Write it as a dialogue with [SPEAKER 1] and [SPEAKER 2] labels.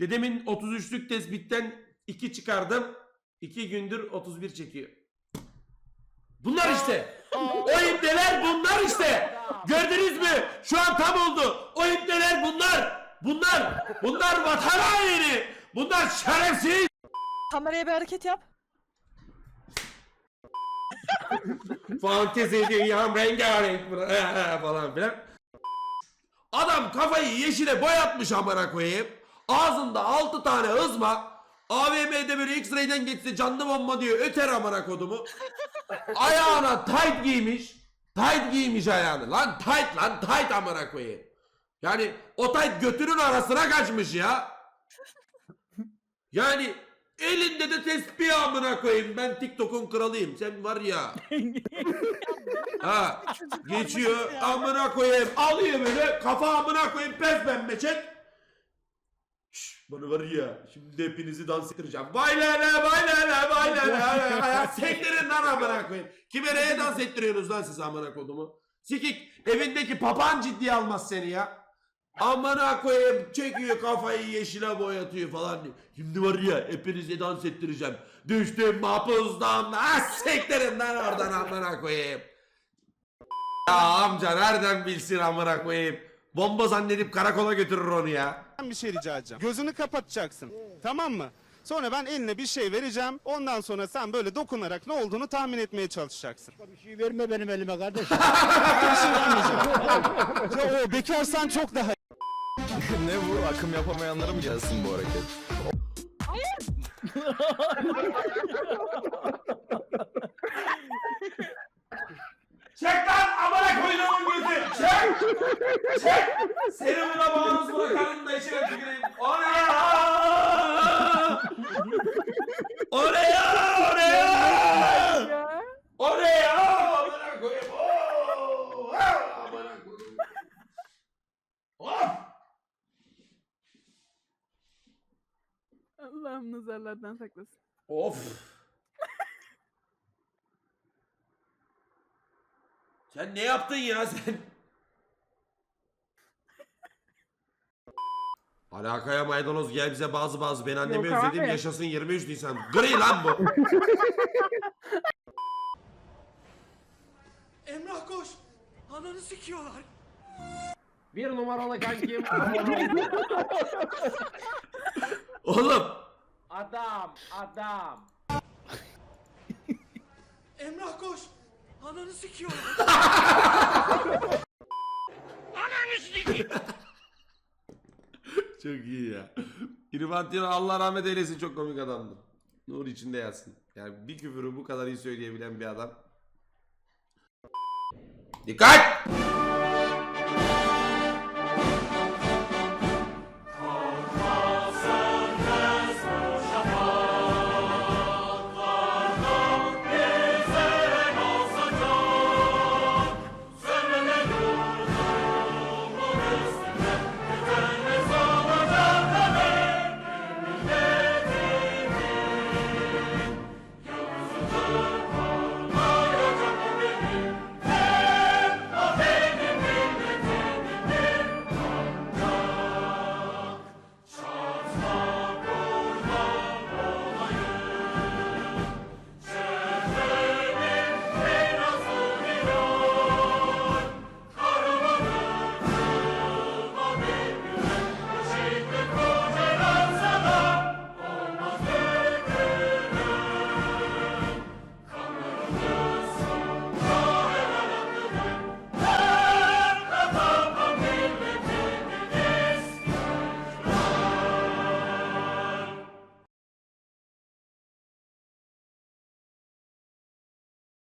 [SPEAKER 1] Dedemin 33'lük tespitten 2 çıkardım. 2 gündür 31 çekiyor. Bunlar işte. O ibneler bunlar işte. Gördünüz mü? Şu an tam oldu. O ibneler bunlar. Bunlar. Bunlar vatan haini. Bunlar şerefsiz.
[SPEAKER 2] Kameraya bir hareket yap.
[SPEAKER 1] Fantezi dünyam rengarenk falan filan. Adam kafayı yeşile boyatmış amına koyayım. Ağzında 6 tane ızma. AVM'de böyle X-ray'den geçse canlı bomba diyor öter amına kodumu. Ayağına tight giymiş. Tight giymiş ayağını. Lan tight lan tight amına koyayım. Yani o tight götünün arasına kaçmış ya. Yani elinde de tespih amına koyayım. Ben TikTok'un kralıyım. Sen var ya. ha geçiyor amına koyayım. Alıyor böyle kafa amına koyayım pes pembe çek. Bana var ya şimdi hepinizi dans ettireceğim. Vay la vay la vay la. Ya Sektirin lan amına koyayım. Kime neye dans ettiriyorsunuz lan siz amına kodumu? Sikik evindeki papağan ciddiye almaz seni ya. Amına koyayım çekiyor kafayı yeşile boyatıyor falan diyor. Şimdi var ya hepinizi dans ettireceğim. Düştüm mahpustan. Ah sektirin lan oradan amına koyayım. Ya amca nereden bilsin amına koyayım. Bomba zannedip karakola götürür onu ya.
[SPEAKER 3] bir şey rica edeceğim. Gözünü kapatacaksın. Tamam mı? Sonra ben eline bir şey vereceğim. Ondan sonra sen böyle dokunarak ne olduğunu tahmin etmeye çalışacaksın.
[SPEAKER 4] Bir şey verme benim elime kardeşim.
[SPEAKER 3] Ya o bekarsan çok daha
[SPEAKER 5] ne bu? Akım yapamayanlara mı gelsin bu hareket?
[SPEAKER 1] Çek lan amına koyduğumun gözü. Çek. Çek. Seni buna maruz bırakanın da içine tüküreyim. Oraya. Oraya. Oraya. Oraya. Amına koyayım. Oo. Ah, Amına koyayım. Of.
[SPEAKER 2] Allah'ım nazarlardan saklasın.
[SPEAKER 1] Of. Sen ne yaptın ya sen? Alakaya maydanoz gel bize bazı bazı ben annemi
[SPEAKER 2] Yok
[SPEAKER 1] özledim
[SPEAKER 2] abi.
[SPEAKER 1] yaşasın 23 Nisan. Gri lan bu.
[SPEAKER 6] Emrah koş. Ananı sikiyorlar.
[SPEAKER 7] Bir numaralı kankim.
[SPEAKER 1] Oğlum.
[SPEAKER 7] adam, adam.
[SPEAKER 6] Emrah koş. Ananı sikiyorlar.
[SPEAKER 1] Çok iyi ya. İrfantino Allah rahmet eylesin çok komik adamdı. Nur içinde yatsın. Yani bir küfürü bu kadar iyi söyleyebilen bir adam. Dikkat!